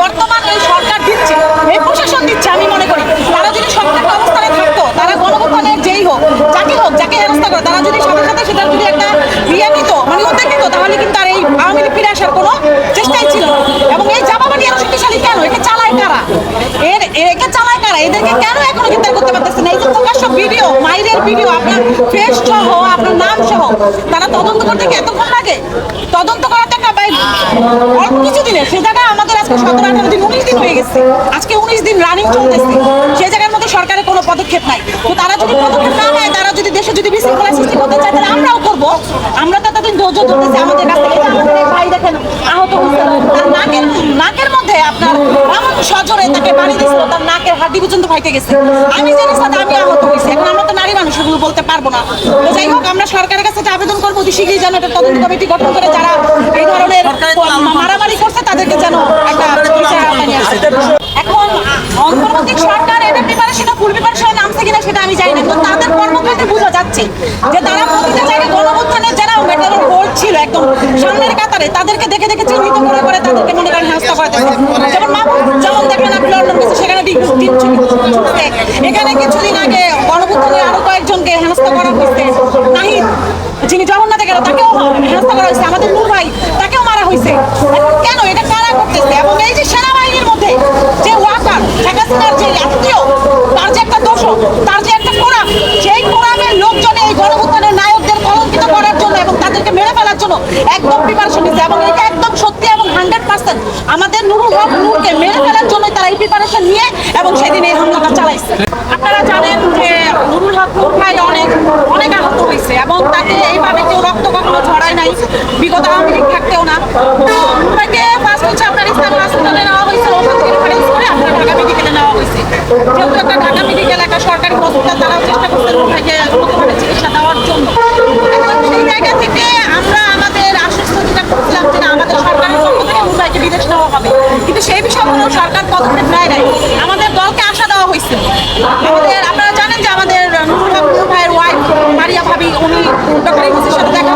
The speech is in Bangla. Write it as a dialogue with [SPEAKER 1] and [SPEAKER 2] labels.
[SPEAKER 1] বর্তমান এই সরকার দিচ্ছে, এই প্রশাসন দিচ্ছে আমি মনে করি। তারা যদি অবস্থানে থাকতো, তারা যেই হোক, যাকে হোক, যাকে করে, তারা যদি সাথে সাথে যদি একটা ইয়ে নিত মানে উদ্যোগ নিত, তাহলে কিন্তু আর এই আওয়ামী লীগ ফিরে আসার কোনো চেষ্টাই ছিল। এবং এই জামাবাটি শক্তিশালী কেন? একে চালায় কারা? এর, একে চালায় কারা? এদেরকে কেন এখনও গ্রেপ্তার করতে পারতেছে না? এই যে প্রকাশ্য ভিডিও মাইরের ভিডিও, আপনার ফেস সহ, আপনার নাম সহ, তারা তদন্ত করতে কি এতক্ষণ লাগে? তদন্ত করার টাকা ভাই, অল্প কিছু দিনের সে জায়গায় সতেরো আঠারো দিন, উনিশ দিন হয়ে গেছে। আজকে উনিশ দিন রানিং চলতেছে। সেই জায়গার মধ্যে সরকারের কোনো পদক্ষেপ নাই। তো তারা যদি পদক্ষেপ না নেয়, তারা যদি দেশে যদি বিশৃঙ্খলা সৃষ্টি করতে চায়, তাহলে আমরাও করব। আমরা তো এতদিন ধৈর্য ধরতেছি আমাদের কাছ থেকে। ভাই দেখেন, আহত নাকের নাকের মধ্যে আপনার এমন সজরে তাকে বাড়ি দিছিল তার নাকের হাড্ডি পর্যন্ত ফাইটে গেছে। আমি জানি সাথে আমি আহত হয়েছি। এখন আমরা তো নারী মানুষ, এগুলো বলতে পারব না। যাই হোক, আমরা সরকারের কাছে আবেদন করব শীঘ্রই যেন একটা তদন্ত কমিটি গঠন করে যারা এই ধরনের মারামারি করছে তাদেরকে যেন একটা বিচারের আওতায় নিয়ে আসে। এখন অন্তর্বর্তী সরকার এটা প্রিপারেশনে ফুল প্রিপারেশনে নামছে কিনা সেটা আমি জানি না। তো তাদের কর্মক্ষেত্রে বোঝা যাচ্ছে যে তারা প্রতিটা জায়গায় গণঅভ্যুত্থানের যারা মেটালের হোল্ড ছিল একদম সামনের কাতারে, তাদেরকে দেখে দেখে চিহ্নিত করে করে তাদেরকে মনে করেন হেনস্থা করে যেমন মাহবুব যেমন দেখলেন আপনি লন্ডন গেছে সেখানে ডিম ডিম ছুটছে এখানে কিছুদিন আগে গণঅভ্যুত্থানের আরও কয়েকজনকে হেনস্থা করা হয়েছে নাহিদ যিনি জগন্নাথে গেল তাকেও হেনস্থা করা হয়েছে আমাদের নূর ভাই তাকেও মারা হয়েছে এখন কেন এটা কারা করতেছে এবং এই যে সেনাবাহিনীর মধ্যে যে ওয়াকার শেখ হাসিনার যে আত্মীয় তার যে একটা দোষ তার যে একটা কোরআন সেই কোরআনের লোকজন এই গণভুত্থানের নায়কদের কলঙ্কিত করার জন্য এবং তাদেরকে মেরে ফেলার জন্য একদম প্রিপারেশন নিচ্ছে এবং এটা একদম সত্যি এবং হান্ড্রেড পার্সেন্ট আমাদের নুরুল হক নূরকে মেরে ফেলার জন্য তারা এই প্রিপারেশন নিয়ে এবং সেদিন এই হামলাটা চালাইছে। আপনারা জানেন যে নুরুল হক নূর ভাই অনেক অনেক আহত হয়েছে এবং তাকে এইভাবে কেউ রক্ত কখনো ছড়ায় নাই, বিগত আওয়ামী লীগ থাকতেও না। তো নূর ভাইকে ফার্স্ট হচ্ছে আপনার ইসলাম হসপিটালে নেওয়া হয়েছে, ওখান করে আপনার ঢাকা মেডিকেলে নেওয়া হয়েছে। যেহেতু একটা ঢাকা মেডিকেল একটা সরকারি হসপিটাল তারাও চেষ্টা করছে নূর ভাইকে উন্নতমানের চিকিৎসা দেওয়ার জন্য এখন সেই জায়গা থেকে আমরা আমাদের আশ্বস্ত যেটা করছিলাম যে না, আমাদের সরকারের পক্ষ থেকে ভাইকে নেওয়া হবে। কিন্তু সেই বিষয়ে কোনো সরকার পদক্ষেপ নেয় নাই। আমাদের দলকে আশা দেওয়া হয়েছে। আমাদের, আপনারা জানেন যে আমাদের ভাইয়ের ওয়াইফ মারিয়া ভাবি, উনি ডক্টর সাথে দেখা